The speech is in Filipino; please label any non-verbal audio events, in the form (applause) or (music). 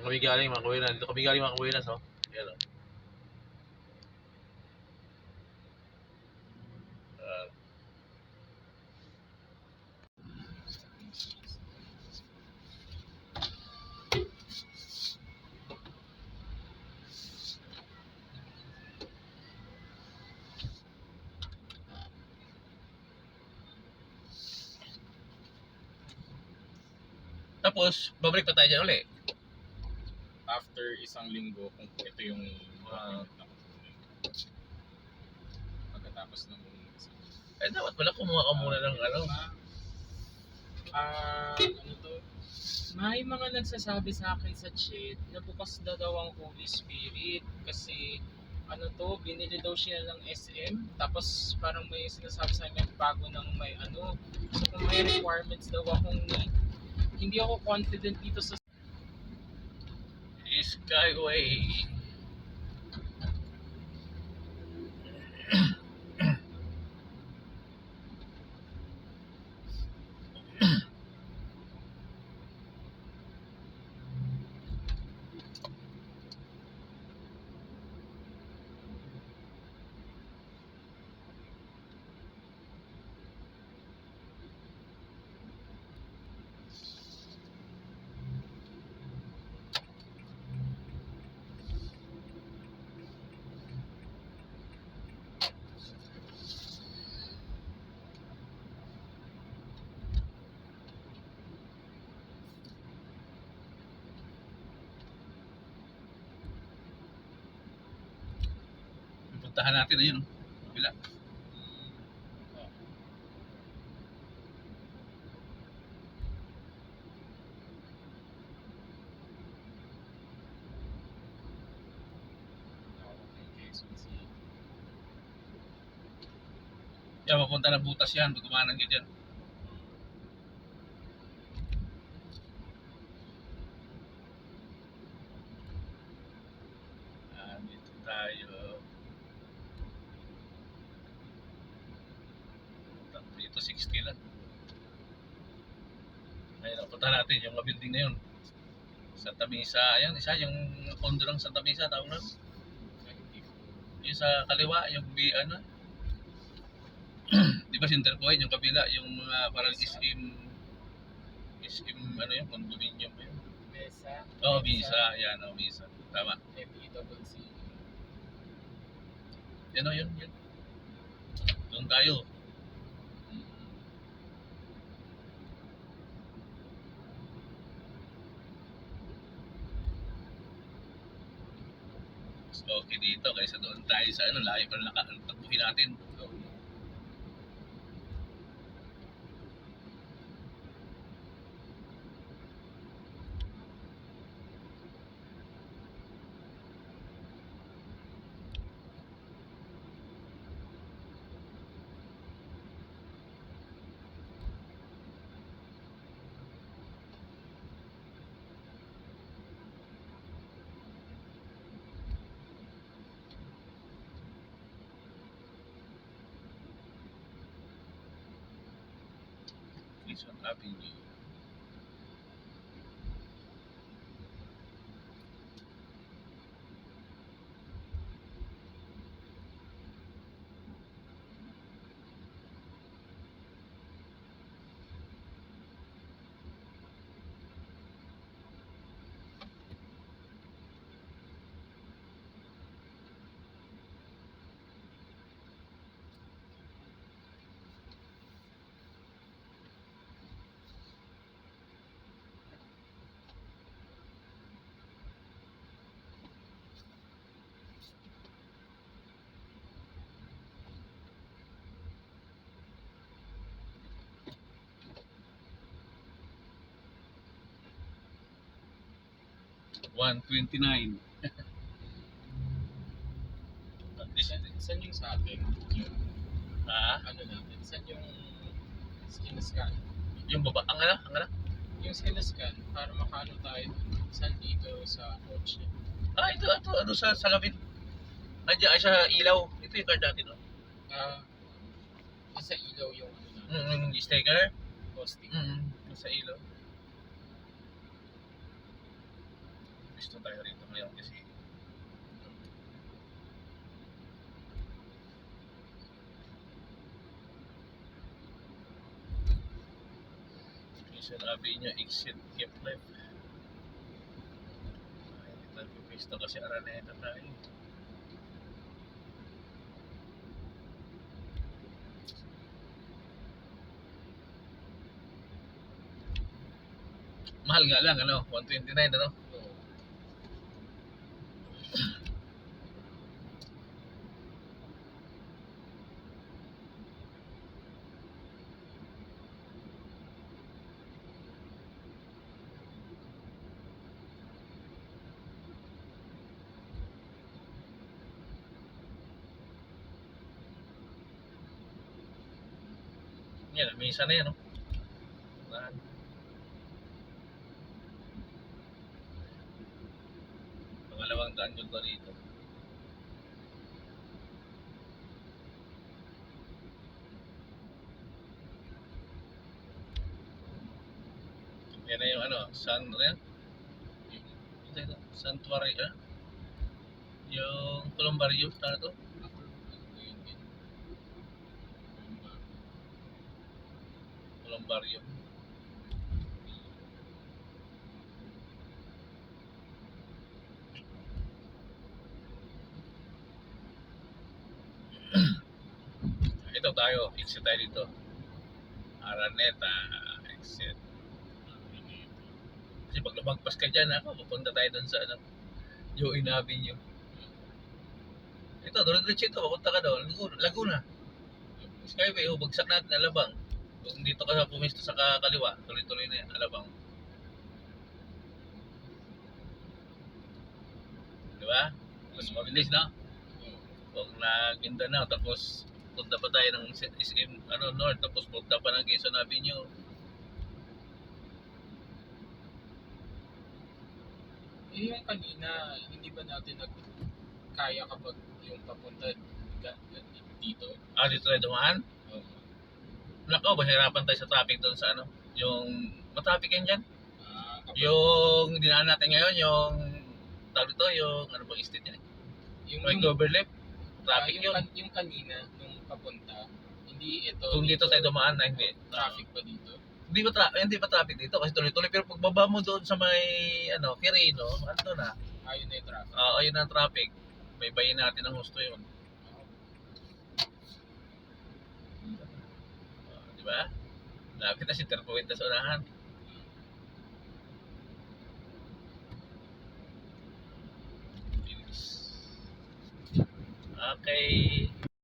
Diyan kami galing mga kuwinas. Dito kami galing mga kuwinas, oh. Yan, oh. Ah, tapos, babalik pa tayo dyan ulit. After isang linggo, kung ito yung Ah. pagkatapos ng Eh, dapat pala kumuha ka muna ng ano. Ah, ano to? May mga nagsasabi sa akin sa chat na bukas na daw ang Holy Spirit kasi ano to, binili daw siya ng SM tapos parang may sinasabi sa akin bago ng may ano so kung may requirements daw akong need hindi ako confident dito sa Skyway. Puntahan natin, ayun. oh. Quezon City. Yan, papunta na butas yan. Pagkumanan ka dyan. Ah, tayo. Dito 60 lang. Ayun, punta natin yung mga building na yun. Santa Misa, ayan, isa yung kondo ng Santa Misa, tawag na. Yung sa kaliwa, yung B, ano, (clears throat) di ba Center Point, yung kabila, yung mga parang SM, SM, ano yung condominium yun? Mesa. Oh, Visa, yan, oh, Visa. Tama. FEWC. Yan o, yun, yun. Doon tayo. Mas okay dito kaysa doon tayo sa ano, layo pa laka, takbuhin natin. to up in you. 129. Saan, saan yung sa atin? Ha? Ano natin? Saan yung sinascan? Yung baba? Ang ano? Ang ano? Yung sinascan para makaano tayo saan dito sa coach niya. Ah, ito, ito, ano sa salamin. Nandiyan, ay sa ilaw. Ito yung card natin, no? Ah, sa ilaw yung ano natin. Mm, yung sticker? Posting. Mm, sa ilaw. Gusto tayo rito ngayon kasi Quezon Avenue exit keep left. Ay, nagpipisto kasi Araneta tayo. Mahal nga lang, ano? 129, ano? Oo. Yan, misa na yan, no? Lahat. Pangalawang daan ba rito? Yan na yung ano, San, ano yan? Yung, ito, ito, Sanctuary, ah? Yung Columbario, ano to? Columbario. (clears throat) Ito tayo, exit tayo dito. Araneta, exit. Kasi pag lumagpas ka dyan, ako, pupunta tayo dun sa ano, yung Avenue. Ito, diretso ito, papunta ka doon. Laguna. Skyway, oh, bagsak natin, alabang. Kung dito ka pumisto sa ka- kaliwa, tuloy-tuloy na yan, alabang. Di ba? Mas mabilis, no? Kung na Mindanao, tapos punta pa tayo ng SM, ano, North, tapos punta pa ng Quezon Avenue. Eh, yung kanina, hindi ba natin nag kaya kapag yung papunta dito? Ah, dito tayo dumaan? Nako, mahirapan tayo sa traffic doon sa ano, yung, matraffic yan dyan? Ah, kapag Yung dinaan natin ngayon, yung, tawag ito, yung, ano bang estate yan? yung, May overlap, ah, traffic yung, yun. kan- yung kanina, nung papunta, hindi ito. Kung dito tayo dumaan na hindi. Traffic pa dito. Hindi ba tra- hindi ba traffic dito kasi tuloy-tuloy pero pagbaba mo doon sa may ano, Quirino, ano na. Ayun na yung traffic. Oo, ayun ang traffic. May bayin natin ng husto 'yun. Ah, di ba? Lapit na si Terpoint na sa unahan.